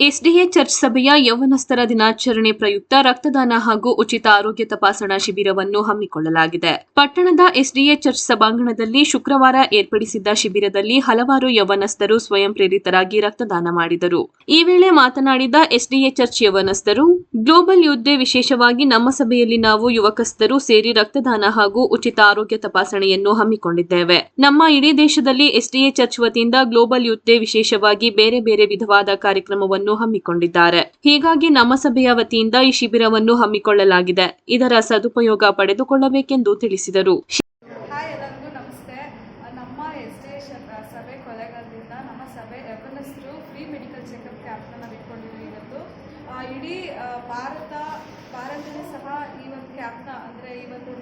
SDA church ಸಭೆಯ ಯೌವನಸ್ಥರ ದಿನಾಚರಣೆ ಪ್ರಯುಕ್ತ ರಕ್ತದಾನ ಹಾಗೂ ಉಚಿತ ಆರೋಗ್ಯ ತಪಾಸಣಾ ಶಿಬಿರವನ್ನು ಹಮ್ಮಿಕೊಳ್ಳಲಾಗಿದೆ. ಪಟ್ಟಣದ ಎಸ್ಡಿಎ ಚರ್ಚ್ ಸಭಾಂಗಣದಲ್ಲಿ ಶುಕ್ರವಾರ ಏರ್ಪಡಿಸಿದ್ದ ಶಿಬಿರದಲ್ಲಿ ಹಲವಾರು ಯೌವನಸ್ಥರು ಸ್ವಯಂ ಪ್ರೇರಿತರಾಗಿ ರಕ್ತದಾನ ಮಾಡಿದರು. ಈ ವೇಳೆ ಮಾತನಾಡಿದ ಎಸ್ಡಿಎ ಚರ್ಚ್ ಯೌವನಸ್ಥರು, ಗ್ಲೋಬಲ್ ಯುದ್ಧ ವಿಶೇಷವಾಗಿ ನಮ್ಮ ಸಭೆಯಲ್ಲಿ ನಾವು ಯುವಕಸ್ಥರು ಸೇರಿ ರಕ್ತದಾನ ಹಾಗೂ ಉಚಿತ ಆರೋಗ್ಯ ತಪಾಸಣೆಯನ್ನು ಹಮ್ಮಿಕೊಂಡಿದ್ದೇವೆ. ನಮ್ಮ ಇಡೀ ದೇಶದಲ್ಲಿ ಎಸ್ಡಿಎ ಚರ್ಚ್ ವತಿಯಿಂದ ಗ್ಲೋಬಲ್ ಯುದ್ಧ ವಿಶೇಷವಾಗಿ ಬೇರೆ ಬೇರೆ ವಿಧವಾದ ಕಾರ್ಯಕ್ರಮವನ್ನು ಹಮ್ಮಿಕೊಂಡಿದ್ದಾರೆ. ಹೀಗಾಗಿ ನಮ್ಮ ಸಭೆಯ ವತಿಯಿಂದ ಈ ಶಿಬಿರವನ್ನು ಹಮ್ಮಿಕೊಳ್ಳಲಾಗಿದೆ. ಇದರ ಸದುಪಯೋಗ ಪಡೆದುಕೊಳ್ಳಬೇಕೆಂದು ತಿಳಿಸಿದರು. ಇಡೀ ಭಾರತ ಭಾರತದಲ್ಲಿ ಸಹ ಈ ಒಂದು ಕ್ಯಾಂಪ್ನ, ಅಂದರೆ ಈ ಒಂದು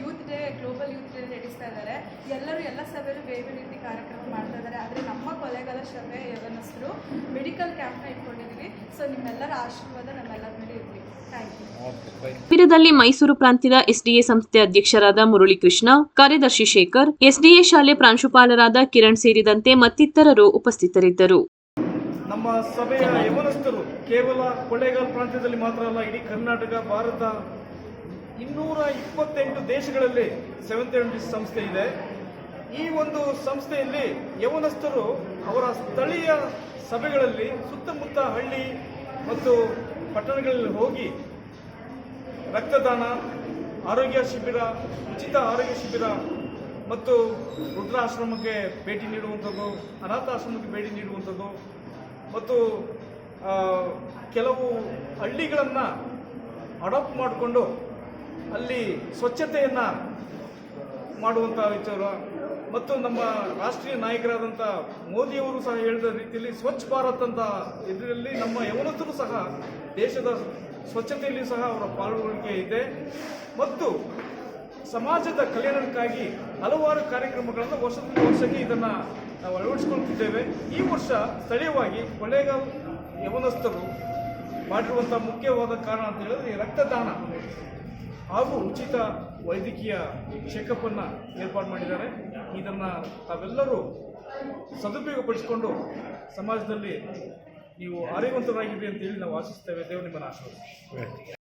youth day, global youth day ನಡೆಸ್ತಾ ಇದ್ದಾರೆ. ಎಲ್ಲರೂ ಎಲ್ಲ ಸಭೆಯಲ್ಲೂ ಬೇರೆ ರೀತಿ ಕಾರ್ಯಕ್ರಮ ಮಾಡ್ತಾ ಇದ್ದಾರೆ. ಆದರೆ ನಮ್ಮ ಕೊಲೆಗಳ ಸಭೆ ಮೆಡಿಕಲ್ ಕ್ಯಾಂಪ್ನ ಇಟ್ಕೊಂಡಿದ್ದೀವಿ ಸೊ ನಿಮ್ಮೆಲ್ಲರ ಆಶೀರ್ವಾದ ನಮ್ಮೆಲ್ಲರ ಮೇಲೆ ಇರಲಿ. ಥ್ಯಾಂಕ್ ಯು ಶಿಬಿರದಲ್ಲಿ ಮೈಸೂರು ಪ್ರಾಂತ್ಯದ ಎಸ್ಡಿಎ ಸಂಸ್ಥೆ ಅಧ್ಯಕ್ಷರಾದ ಮುರಳೀಕೃಷ್ಣ ಕಾರ್ಯದರ್ಶಿ ಶೇಖರ್ ಎಸ್ಡಿಎ ಶಾಲೆ ಪ್ರಾಂಶುಪಾಲರಾದ ಕಿರಣ್ ಸೇರಿದಂತೆ ಮತ್ತಿತರರು ಉಪಸ್ಥಿತರಿದ್ದರು. ನಮ್ಮ ಸಭೆಯ ಯವನಸ್ಥರು ಕೇವಲ ಕೊಳ್ಳೇಗಾಲ ಪ್ರಾಂತ್ಯದಲ್ಲಿ ಮಾತ್ರ ಅಲ್ಲ ಇಡೀ ಕರ್ನಾಟಕ ಭಾರತ ಇನ್ನೂರ ಇಪ್ಪತ್ತೆಂಟು ದೇಶಗಳಲ್ಲಿ ಸೆವೆಂತ್ ಹೆವೆಂಟಿಸ್ ಸಂಸ್ಥೆ ಇದೆ. ಈ ಒಂದು ಸಂಸ್ಥೆಯಲ್ಲಿ ಯವನಸ್ಥರು ಅವರ ಸ್ಥಳೀಯ ಸಭೆಗಳಲ್ಲಿ ಸುತ್ತಮುತ್ತ ಹಳ್ಳಿ ಮತ್ತು ಪಟ್ಟಣಗಳಲ್ಲಿ ಹೋಗಿ ರಕ್ತದಾನ, ಆರೋಗ್ಯ ಶಿಬಿರ, ಉಚಿತ ಆರೋಗ್ಯ ಶಿಬಿರ ಮತ್ತು ವೃದ್ಧಾಶ್ರಮಕ್ಕೆ ಭೇಟಿ ನೀಡುವಂಥದ್ದು, ಅನಾಥಾಶ್ರಮಕ್ಕೆ ಭೇಟಿ ನೀಡುವಂಥದ್ದು ಮತ್ತು ಕೆಲವು ಹಳ್ಳಿಗಳನ್ನು ಅಡಾಪ್ಟ್ ಮಾಡಿಕೊಂಡು ಅಲ್ಲಿ ಸ್ವಚ್ಛತೆಯನ್ನು ಮಾಡುವಂಥ ವಿಚಾರ ಮತ್ತು ನಮ್ಮ ರಾಷ್ಟ್ರೀಯ ನಾಯಕರಾದಂಥ ಮೋದಿಯವರು ಸಹ ಹೇಳಿದ ರೀತಿಯಲ್ಲಿ ಸ್ವಚ್ಛ ಭಾರತ್ ಅಂತ ಇದರಲ್ಲಿ ನಮ್ಮ ಯವನಸ್ಥರು ಸಹ ದೇಶದ ಸ್ವಚ್ಛತೆಯಲ್ಲಿ ಸಹ ಅವರ ಪಾಲ್ಗೊಳ್ಳುವಿಕೆ ಇದೆ. ಮತ್ತು ಸಮಾಜದ ಕಲ್ಯಾಣಕ್ಕಾಗಿ ಹಲವಾರು ಕಾರ್ಯಕ್ರಮಗಳನ್ನು ವರ್ಷದಿಂದ ವರ್ಷಕ್ಕೆ ಇದನ್ನು ನಾವು ಅಳವಡಿಸ್ಕೊಳ್ತಿದ್ದೇವೆ. ಈ ವರ್ಷ ಸ್ಥಳೀಯವಾಗಿ ಕೊಳೆಗಾವ್ ಯವನಸ್ಥರು ಮಾಡಿರುವಂಥ ಮುಖ್ಯವಾದ ಕಾರಣ ಅಂತ ಹೇಳಿದ್ರೆ ರಕ್ತದಾನ ಹಾಗೂ ಉಚಿತ ವೈದ್ಯಕೀಯ ಚೆಕಪ್ಪನ್ನು ಏರ್ಪಾಡು ಮಾಡಿದ್ದಾರೆ. ಇದನ್ನು ತಾವೆಲ್ಲರೂ ಸದುಪಯೋಗಪಡಿಸಿಕೊಂಡು ಸಮಾಜದಲ್ಲಿ ನೀವು ಆರೋಗ್ಯವಂತರಾಗಿರಿ ಅಂತೇಳಿ ನಾವು ಆಶಿಸ್ತೇವೆ. ದೇವರು ನಿಮ್ಮನ್ನು ಆಶೀರ್ವದಿಸಿ.